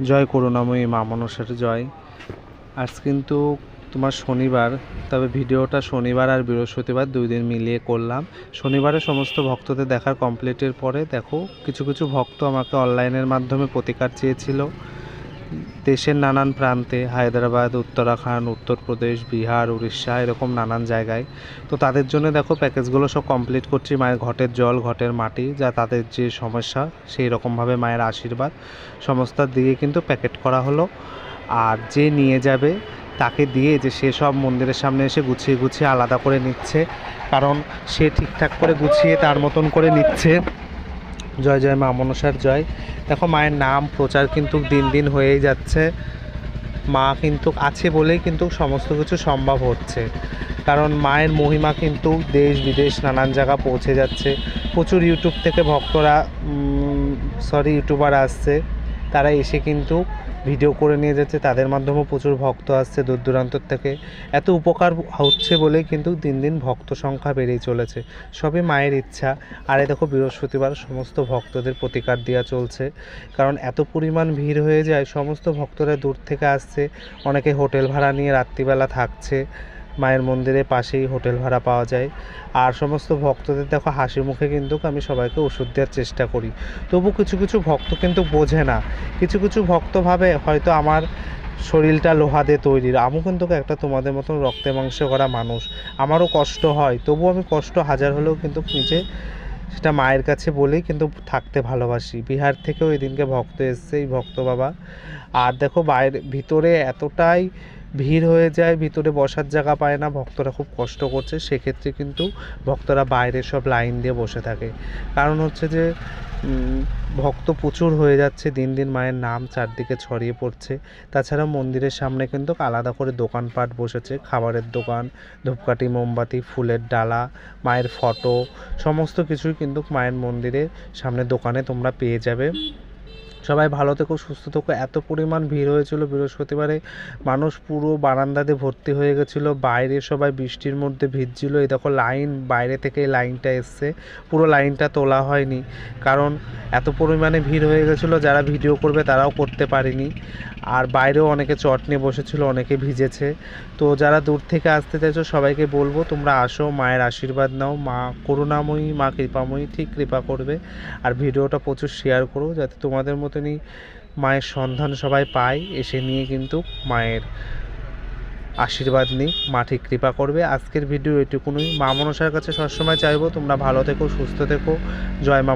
জয় করুণাময়ী মা মানুষের জয়। আজ কিন্তু তোমার শনিবার, তবে ভিডিওটা শনিবার আর বৃহস্পতিবার দুই দিন মিলিয়ে করলাম। শনিবারে সমস্ত ভক্তদের দেখার কমপ্লিটের পরে দেখো, কিছু কিছু ভক্ত আমাকে অনলাইনের মাধ্যমে প্রতিকার চেয়েছিল। দেশের নানান প্রান্তে, হায়দ্রাবাদ, উত্তরাখণ্ড, উত্তরপ্রদেশ, বিহার, উড়িষ্যা, এরকম নানান জায়গায়। তো তাদের জন্য দেখো, প্যাকেজগুলো সব কমপ্লিট করছি, মায়ের ঘটের জল, ঘটের মাটি, যা তাদের যে সমস্যা, সেই রকমভাবে মায়ের আশীর্বাদ, সমস্ত দিয়ে কিন্তু প্যাকেট করা হলো। আর যে নিয়ে যাবে, তাকে দিয়ে যে সে সব মন্দিরের সামনে এসে গুছিয়ে গুছিয়ে আলাদা করে নিচ্ছে, কারণ সে ঠিকঠাক করে গুছিয়ে তার মতন করে নিচ্ছে। জয় জয় মা মনসার জয়। দেখো মায়ের নাম, প্রচার কিন্তু দিন দিন হয়েই যাচ্ছে। মা কিন্তু আছে বলেই কিন্তু সমস্ত কিছু সম্ভব হচ্ছে। কারণ মায়ের মহিমা কিন্তু দেশ, বিদেশ, নানান জায়গা পৌঁছে যাচ্ছে। প্রচুর ইউটিউব থেকে ভক্তরা সরি ইউটিউবার আসছে। তারা এসে কিন্তু ভিডিও করে নিয়ে যাচ্ছে। তাদের মাধ্যমেও প্রচুর ভক্ত আসছে দূর দূরান্তর থেকে। এত উপকার হচ্ছে বলেই কিন্তু দিন দিন ভক্ত সংখ্যা বেড়েই চলেছে। সবই মায়ের ইচ্ছা। আর এ দেখো বৃহস্পতিবার সমস্ত ভক্তদের প্রতিকার দেওয়া চলছে। কারণ এত পরিমাণ ভিড় হয়ে যায়, সমস্ত ভক্তরা দূর থেকে আসছে। অনেকে হোটেল ভাড়া নিয়ে রাত্রিবেলা থাকছে। মায়ের মন্দিরের পাশেই হোটেল ভাড়া পাওয়া যায়। আর সমস্ত ভক্তদের দেখো হাসি মুখে কিন্তু আমি সবাইকে ওষুধ দেওয়ার চেষ্টা করি। তবু কিছু কিছু ভক্ত কিন্তু বোঝে না। কিছু কিছু ভক্ত ভাবে হয়তো আমার শরীরটা লোহা দিয়ে তৈরি আমিও কিন্তু একটা তোমাদের মতন রক্তে মাংসে করা মানুষ। আমারও কষ্ট হয়। তবু আমি কষ্ট হাজার হলেও কিন্তু নিজে সেটা মায়ের কাছে বলেই কিন্তু থাকতে ভালোবাসি। বিহার থেকেও এদিনকে ভক্ত এসছে এই ভক্ত বাবা। আর দেখো বাইরে, ভিতরে এতটাই ভিড় হয়ে যায়, ভিতরে বসার জায়গা পায় না, ভক্তরা খুব কষ্ট করছে। সেক্ষেত্রে কিন্তু ভক্তরা বাইরে সব লাইন দিয়ে বসে থাকে। কারণ হচ্ছে যে ভক্ত প্রচুর হয়ে যাচ্ছে, দিন দিন মায়ের নাম চারদিকে ছড়িয়ে পড়ছে। তাছাড়া মন্দিরের সামনে কিন্তু আলাদা করে দোকানপাট বসেছে, খাবারের দোকান, ধূপকাঠি, মোমবাতি, ফুলের ডালা, মায়ের ফটো, সমস্ত কিছুই কিন্তু মায়ের মন্দিরের সামনে দোকানে তোমরা পেয়ে যাবে। সবাই ভালো থেকো, সুস্থ থেকো। এত পরিমাণ ভিড় হয়েছিল বৃহস্পতিবারে, মানুষ পুরো বারান্দাতে ভর্তি হয়ে গেছিল, বাইরে সবাই বৃষ্টির মধ্যে ভিজছিল। এই দেখো লাইন, বাইরে থেকে লাইনটা এসছে, পুরো লাইনটা তোলা হয়নি। কারণ এত পরিমাণে ভিড় হয়ে গেছিল, যারা ভিডিও করবে তারাও করতে পারেনি। আর বাইরেও অনেকে চট নিয়ে বসেছিল, অনেকে ভিজেছে। তো যারা দূর থেকে আসতে চাইছো, সবাইকে বলব, তোমরা আসো, মায়ের আশীর্বাদ নাও। মা করুণাময়ী, মা কৃপাময়ী, ঠিক কৃপা করবে। আর ভিডিওটা প্রচুর শেয়ার করো, যাতে তোমাদের মতনই মায়ের সন্ধান সবাই পায়, এসে নিয়ে কিন্তু মায়ের আশীর্বাদ নিই মাঠে কৃপা করবে। আজকের ভিডিও এটুকুনই। মা মনসার কাছে সবসময় চাইব তোমরা ভালো থেকো, সুস্থ থেকো। জয় মা